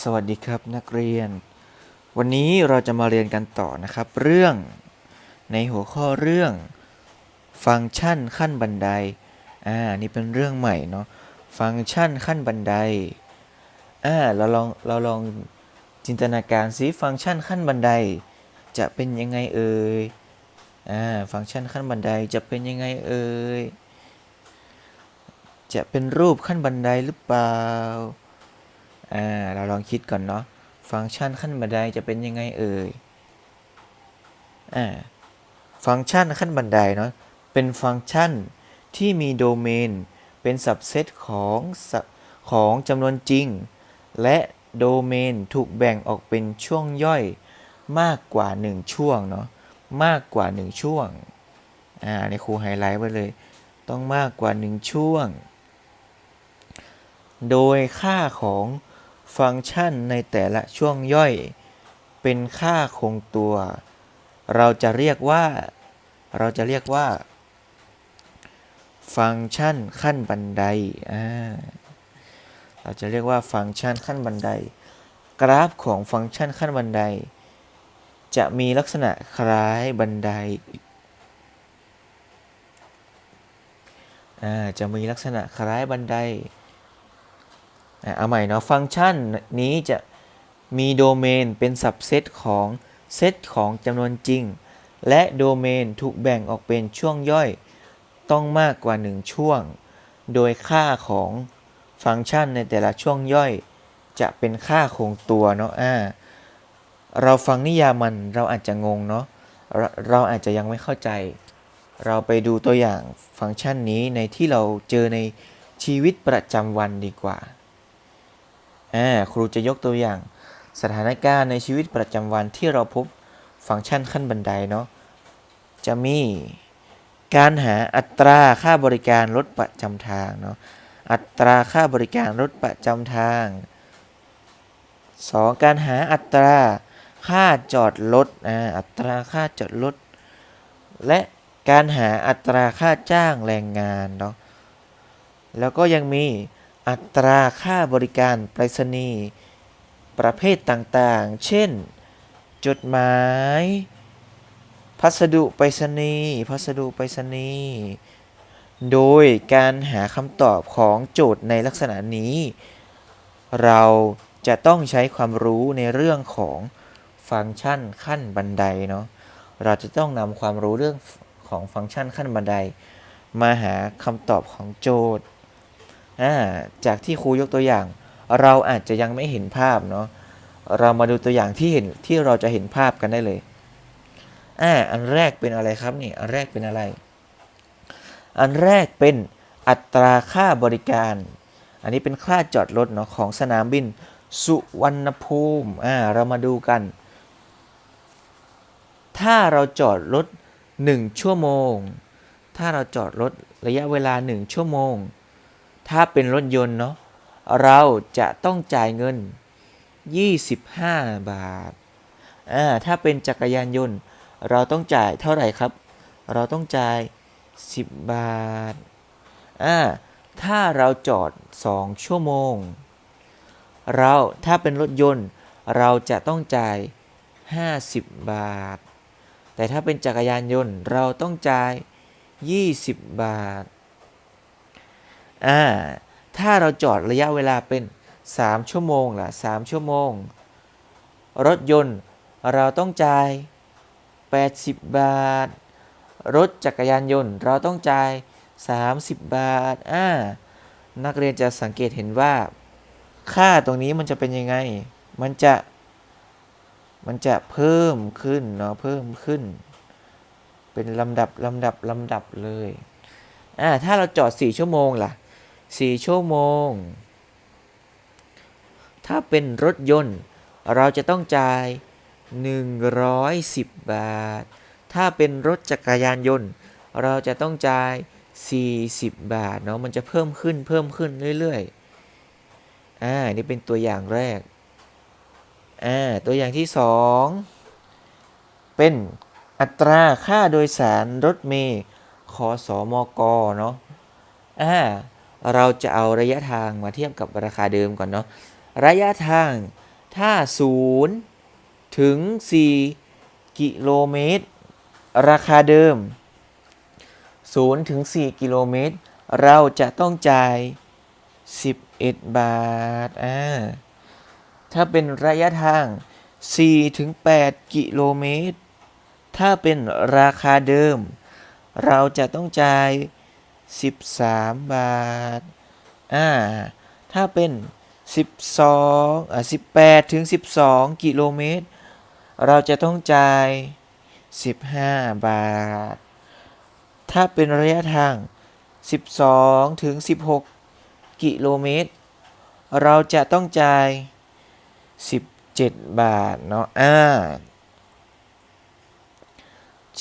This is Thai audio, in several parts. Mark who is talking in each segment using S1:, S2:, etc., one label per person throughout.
S1: สวัสดีครับนักเรียน วันนี้เราจะมาเรียนกันต่อนะครับ เรื่องในหัวข้อเรื่องฟังก์ชันขั้นบันไดอ่านี่เป็นเรื่องใหม่เนาะฟังก์ชันขั้นบันไดอ่าเราลองเราลองจินตนาการซิฟังก์ชันขั้นบันได จะเป็นยังไงเอ่ยอ่าฟังก์ชันขั้นบันไดจะเป็นยังไงเอ่ยจะเป็นรูปขั้นบันไดหรือเปล่า อ่าเราลองคิดก่อนเนาะฟังก์ชันขั้นบันไดจะเป็นยังไงเอ่ยอ่าฟังก์ชันขั้นบันไดเนาะเป็นฟังก์ชันที่มีโดเมนเป็นสับเซตของของจำนวนจริง และโดเมนถูกแบ่งออกเป็นช่วงย่อยมากกว่า 1 ช่วงเนาะมากกว่า 1 ช่วงอ่าในครูไฮไลท์ไว้เลย ต้องมากกว่า 1 ช่วง โดยค่าของ ฟังก์ชันในแต่ละช่วงย่อย เป็นค่าคงตัว เราจะเรียกว่า เราจะเรียกว่า ฟังก์ชันขั้นบันได เราจะเรียกว่าฟังก์ชันขั้นบันได กราฟของฟังก์ชันขั้นบันได จะมีลักษณะคล้ายบันไดจะมีลักษณะคล้ายบันได เอาใหม่เนาะฟังก์ชันนี้จะมีโดเมนเป็นสับเซตของเซตของจำนวนจริง และโดเมนถูกแบ่งออกเป็นช่วงย่อย ต้องมากกว่า 1 ช่วง โดยค่าของฟังก์ชันในแต่ละช่วงย่อย จะเป็นค่าคงตัวเนาะอ่าเราฟังนิยามมันเราอาจจะงงเนาะเราเราอาจจะยังไม่เข้าใจ เราไปดูตัวอย่างฟังก์ชันนี้ในที่เราเจอในชีวิตประจำวันดีกว่า อ่าครูจะยกตัวอย่าง สถานการณ์ในชีวิตประจำวันที่เราพบฟังก์ชันขั้นบันไดเนาะจะมีการหาอัตราค่าบริการรถประจำทางเนาะอัตราค่าบริการรถประจำทาง 2. การหาอัตราค่าจอดรถอ่าอัตราค่าจอดรถและการหาอัตราค่าจ้างแรงงานเนาะแล้วก็ยังมี อัตราค่าบริการไปรษณีย์ประเภทต่างๆ เช่น จดหมาย พัสดุไปรษณีย์พัสดุไปรษณีย์โดยการหาคำตอบของโจทย์ในลักษณะนี้ เราจะต้องใช้ความรู้ในเรื่องของฟังก์ชันขั้นบันไดเนาะเราจะต้องนำความรู้เรื่องของฟังก์ชันขั้นบันได มาหาคำตอบของโจทย์ อ่าจากที่ครูยกตัวอย่าง เราอาจจะยังไม่เห็นภาพเนาะเรามาดูตัวอย่างที่เห็นที่เราจะเห็นภาพกันได้เลยอ่าอันแรกเป็นอะไรครับนี่อันแรกเป็นอะไร อันแรกเป็นอัตราค่าบริการ อันนี้เป็นค่าจอดรถเนาะของสนามบินสุวรรณภูมิอ่าเรามาดูกัน ถ้าเราจอดรถ 1 ชั่วโมง ถ้าเราจอดรถระยะเวลา 1 ชั่วโมง ถ้าเป็นรถยนต์เนาะเราจะต้องจ่ายเงิน 25 บาทอ่าถ้าเป็นจักรยานยนต์ เราต้องจ่ายเท่าไหร่ครับ เราต้องจ่าย 10 บาทอ่าถ้าเราจอด 2 ชั่วโมง เราถ้าเป็นรถยนต์ เราจะต้องจ่าย 50 บาท แต่ถ้าเป็นจักรยานยนต์เราต้องจ่าย 20 บาท อ่าถ้าเราจอดระยะเวลาเป็น 3 ชั่วโมงล่ะ3ชั่วโมง รถยนต์เราต้องจ่าย 80 บาท รถจักรยานยนต์เราต้องจ่าย 30 บาทอ่านักเรียนจะสังเกตเห็นว่า ค่าตรงนี้มันจะเป็นยังไง มันจะมันจะเพิ่มขึ้นเนาะเพิ่มขึ้น เป็นลำดับลำดับลำดับเลยอ่าถ้าเราจอด 4 ชั่วโมงล่ะ 4 ชั่วโมง ถ้าเป็นรถยนต์ เราจะต้องจ่าย 110 บาท ถ้าเป็นรถจักรยานยนต์ เราจะต้องจ่าย 40 บาทเนาะมันจะเพิ่มขึ้นเพิ่มขึ้นเรื่อยๆ อ่า นี่เป็นตัวอย่างแรก อ่า ตัวอย่างที่ 2 เป็นอัตราค่าโดยสารรถเมล์คสมกเนาะ อ่า เราจะเอาระยะทางมาเทียบกับราคาเดิมก่อนเนาะระยะทางถ้า 0 ถึง 4 กิโลเมตร ราคาเดิม 0 ถึง 4 กิโลเมตร เราจะต้องจ่าย 11 บาทอ่าถ้าเป็นระยะทาง 4 ถึง 8 กิโลเมตร ถ้าเป็นราคาเดิม เราจะต้องจ่าย 13 บาท อ่า ถ้าเป็น 12อ่า18 ถึง 12 กิโลเมตร เราจะต้องจ่าย 15 บาท ถ้าเป็นระยะทาง 12 ถึง 16 กิโลเมตร เราจะต้องจ่าย 17 บาท เนาะ อ่า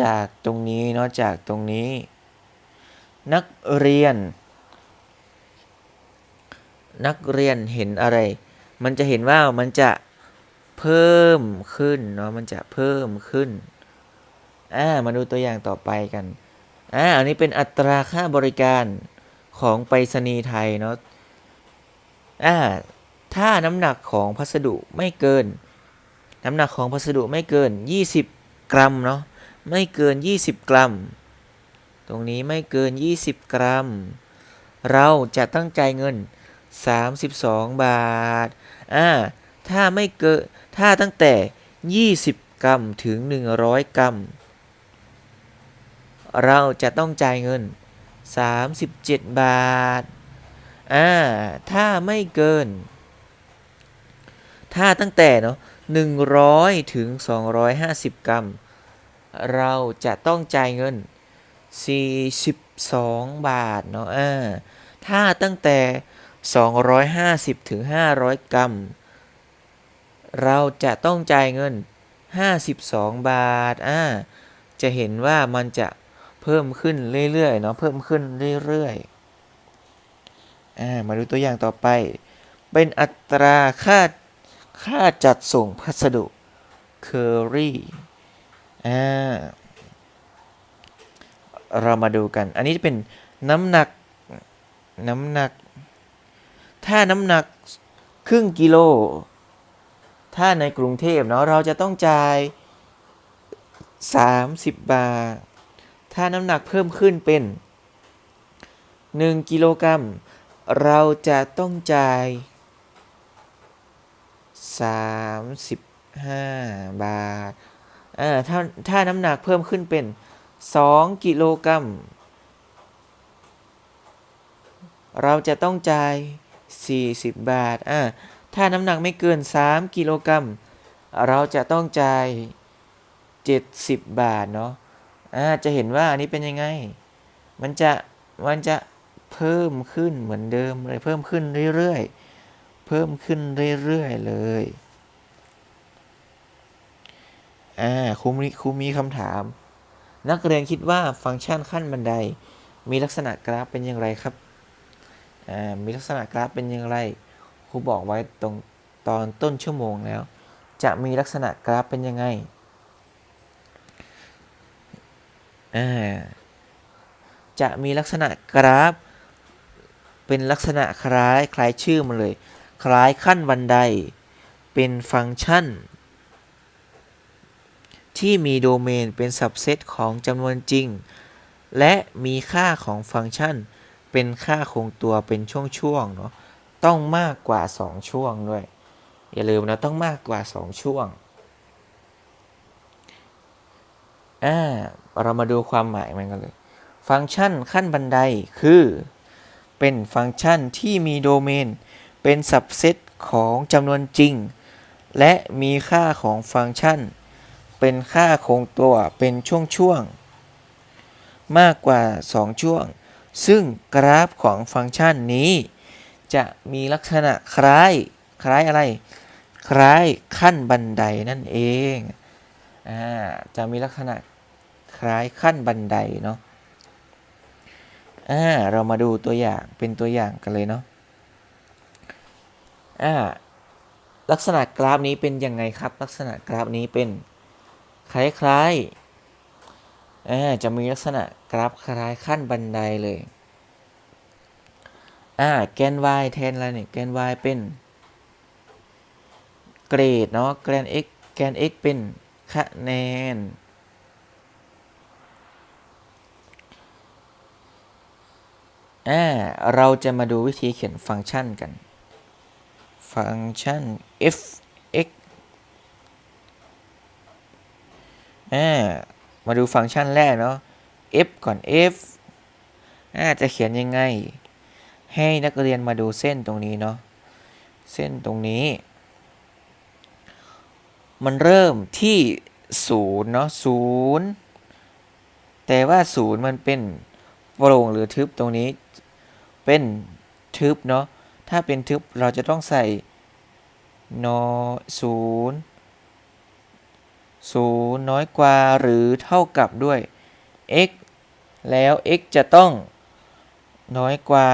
S1: จากตรงนี้ เนาะ จากตรงนี้ นักเรียน นักเรียนเห็นอะไร มันจะเห็นว่ามันจะเพิ่มขึ้นเนาะมันจะเพิ่มขึ้นอ่ามาดูตัวอย่างต่อไปกันอ่าอันนี้เป็นอัตราค่าบริการของไปรษณีย์ไทยเนาะอ่าถ้าน้ำหนักของพัสดุไม่เกิน น้ำหนักของพัสดุไม่เกิน 20 กรัมเนาะไม่เกิน 20 กรัม ตรงนี้ไม่เกิน 20 กรัม เราจะตั้งใจายเงิน 32 บาท อ่า ถ้าไม่เกิน ถ้าตั้งแต่ 20 กรัมถึง 100 กรัม เราจะต้องจ่ายเงิน 37 บาท อ่า ถ้าไม่เกิน ถ้าตั้งแต่เนาะ100 ถึง 250 กรัม เราจะต้องจ่ายเงิน 42 บาทเนาะอ่าถ้าตั้งแต่ 250 ถึง 500 กรัม เราจะต้องจ่ายเงิน 52 บาทอ่าจะเห็นว่ามันจะเพิ่มขึ้นเรื่อยๆเนาะเพิ่มขึ้นเรื่อยๆอ่ามาดูตัวอย่างต่อไป เป็นอัตราค่าค่าจัดส่งพัสดุเคอรี่อ่า เรามาดูกัน อันนี้จะเป็นน้ำหนักน้ำหนัก ถ้าน้ำหนักครึ่งกิโล ถ้าในกรุงเทพเนาะเราจะต้องจ่าย 30 บาท ถ้าน้ำหนักเพิ่มขึ้นเป็น 1 กิโลกรัม เราจะต้องจ่าย 35 บาท อ่า ถ้า ถ้าน้ำหนักเพิ่มขึ้นเป็น 2 กิโลกรัม เราจะต้องจ่าย 40 บาท อ่า ถ้าน้ำหนักไม่เกิน 3 กิโลกรัม เราจะต้องจ่าย 70 บาท เนาะ อ่า จะเห็นว่าอันนี้เป็นยังไง มันจะ มันจะเพิ่มขึ้นเหมือนเดิมเลย เพิ่มขึ้นเรื่อยๆ เพิ่มขึ้นเรื่อยๆ เลยอ่าครูมีครูมีคำถาม นักเรียนคิดว่าฟังก์ชันขั้นบันได มีลักษณะกราฟเป็นอย่างไรครับ มีลักษณะกราฟเป็นอย่างไร ครูบอกไว้ตรงตอนต้นชั่วโมงแล้ว จะมีลักษณะกราฟเป็นยังไง จะมีลักษณะกราฟ เป็นลักษณะคล้ายคล้ายชื่อมันเลย คล้ายขั้นบันได เป็นฟังก์ชัน ที่มีโดเมนเป็นสับเซตของจำนวนจริง และมีค่าของฟังก์ชัน เป็นค่าคงตัวเป็นช่วงๆเนาะต้องมากกว่า 2 ช่วงด้วย อย่าลืมนะต้องมากกว่า 2 ช่วงอ่าเรามาดูความหมายมันกันเลย ฟังก์ชันขั้นบันไดคือ เป็นฟังก์ชันที่มีโดเมน เป็นสับเซตของจำนวนจริง และมีค่าของฟังก์ชัน เป็นค่าคงตัวเป็นช่วงๆ มากกว่า 2 ช่วง ซึ่งกราฟของฟังก์ชันนี้ จะมีลักษณะคล้าย คล้ายอะไร คล้ายขั้นบันไดนั่นเองอ่าจะมีลักษณะคล้ายขั้นบันไดเนาะอ่าเรามาดูตัวอย่างเป็นตัวอย่างกันเลยเนาะอ่าลักษณะกราฟนี้เป็นยังไงครับ ลักษณะกราฟนี้เป็น คล้ายๆอ่าจะมีลักษณะกราฟคล้ายขั้นบันไดเลยอ่าแกน y แทนอะไรเนี่ยแกน y เป็นเกรดเนาะแกน x แกน x เป็นคะแนน อ่า เราจะมาดูวิธีเขียนฟังก์ชันกัน ฟังก์ชัน f x อ่ามาดูฟังก์ชันแรกเนาะ f ก่อน f อ่าจะเขียนยังไง ให้นักเรียนมาดูเส้นตรงนี้เนาะ เส้นตรงนี้ มันเริ่มที่ศูนย์เนาะศูนย์แต่ว่าศูนย์มันเป็นโปร่งหรือทึบตรงนี้เป็นทึบเนาะ ถ้าเป็นทึบเราจะต้องใส่นอศูนย์ ศูนย์น้อยกว่าหรือเท่ากับด้วย x แล้ว x จะต้องน้อยกว่า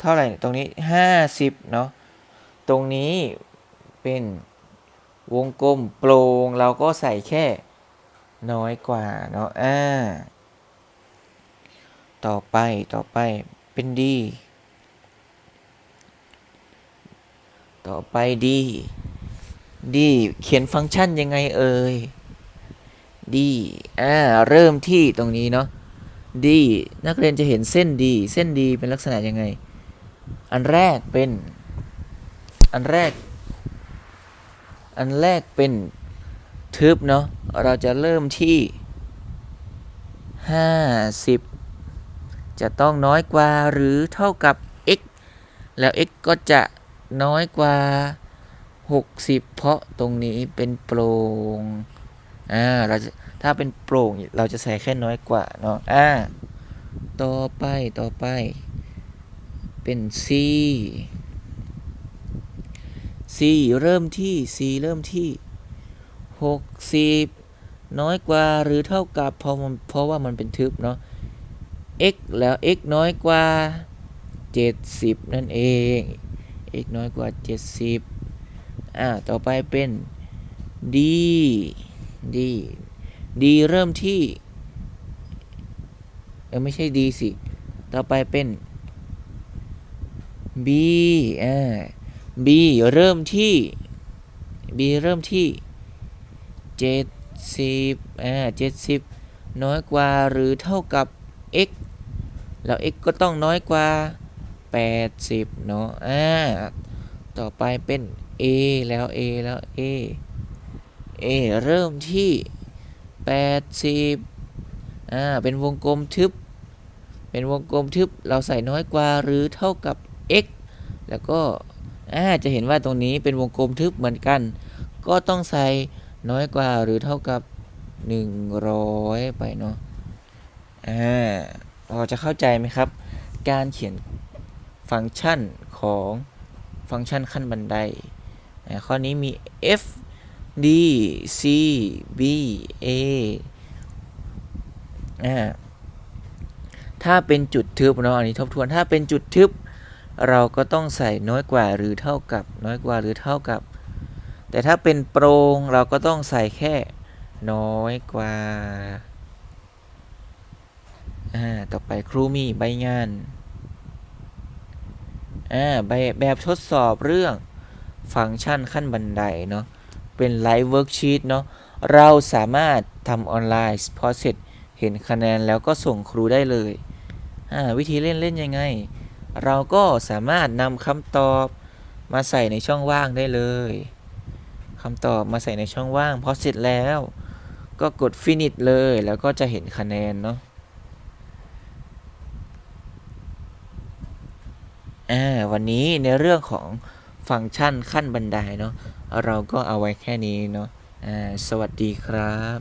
S1: เท่าไหร่ตรงนี้ 50 เนาะตรงนี้เป็นวงกลมโปร่งเราก็ใส่แค่น้อยกว่าเนาะอ่าต่อไปต่อไปเป็น d ต่อไป d d เขียนฟังก์ชันยังไงเอ่ย d อ่า เริ่มที่ตรงนี้เนาะ d นักเรียนจะเห็นเส้น d เส้น d เป็นลักษณะยังไง อันแรกเป็น อันแรก อันแรกเป็นทึบเนาะ เราจะเริ่มที่ 50 จะต้องน้อยกว่าหรือเท่ากับ x แล้ว x ก็จะน้อยกว่า 60 เพราะตรงนี้เป็นโปร่งอ่าเราจะถ้าเป็นโปร่งเราจะใส่แค่น้อยกว่าเนาะอ่าต่อไปต่อไป เป็น c c เริ่มที่ c เริ่มที่ 60 น้อยกว่าหรือเท่ากับเพราะมันเพราะว่ามันเป็นทึบเนาะ x แล้ว x น้อยกว่า 70 นั่นเอง x น้อยกว่า 70 อ่าต่อไปเป็น d d d เริ่มที่เออไม่ใช่ d สิ ต่อไปเป็น b อ่า b เริ่มที่ b เริ่มที่70อ่า70น้อยกว่าหรือเท่ากับ x แล้ว x ก็ต้องน้อยกว่า 80 เนาะอ่า ต่อไปเป็น a แล้ว a แล้ว a a เริ่มที่ 80อ่าเป็นวงกลมทึบ เป็นวงกลมทึบเราใส่น้อยกว่าหรือเท่ากับ x แล้วก็อ่าจะเห็นว่าตรงนี้เป็นวงกลมทึบเหมือนกัน ก็ต้องใส่น้อยกว่าหรือเท่ากับ 100 ไปเนาะอ่าพอจะเข้าใจไหมครับ การเขียนฟังก์ชันของฟังก์ชันขั้นบันได ข้อนี้มี f d c b a อ่าถ้าเป็นจุดทึบเนาะอันนี้ทบทวนถ้าเป็นจุดทึบ เราก็ต้องใส่น้อยกว่าหรือเท่ากับ น้อยกว่าหรือเท่ากับ แต่ถ้าเป็นโปร่งเราก็ต้องใส่แค่น้อยกว่าอ่าต่อไปครูมีใบงานอ่าใบแบบทดสอบเรื่อง ฟังก์ชันขั้นบันไดเนาะเป็นไลฟ์เวิร์กชีตเนาะเราสามารถทำออนไลน์พอเสร็จเห็นคะแนนแล้วก็ส่งครูได้เลยอ่าวิธีเล่นเล่นยังไง เราก็สามารถนำคำตอบมาใส่ในช่องว่างได้เลยคำตอบมาใส่ในช่องว่างพอเสร็จแล้ว ก็กด finish เลยแล้วก็จะเห็นคะแนนเนาะอ่าวันนี้ในเรื่องของ ฟังก์ชันขั้นบันไดเนาะเราก็เอาไว้แค่นี้เนาะสวัสดีครับ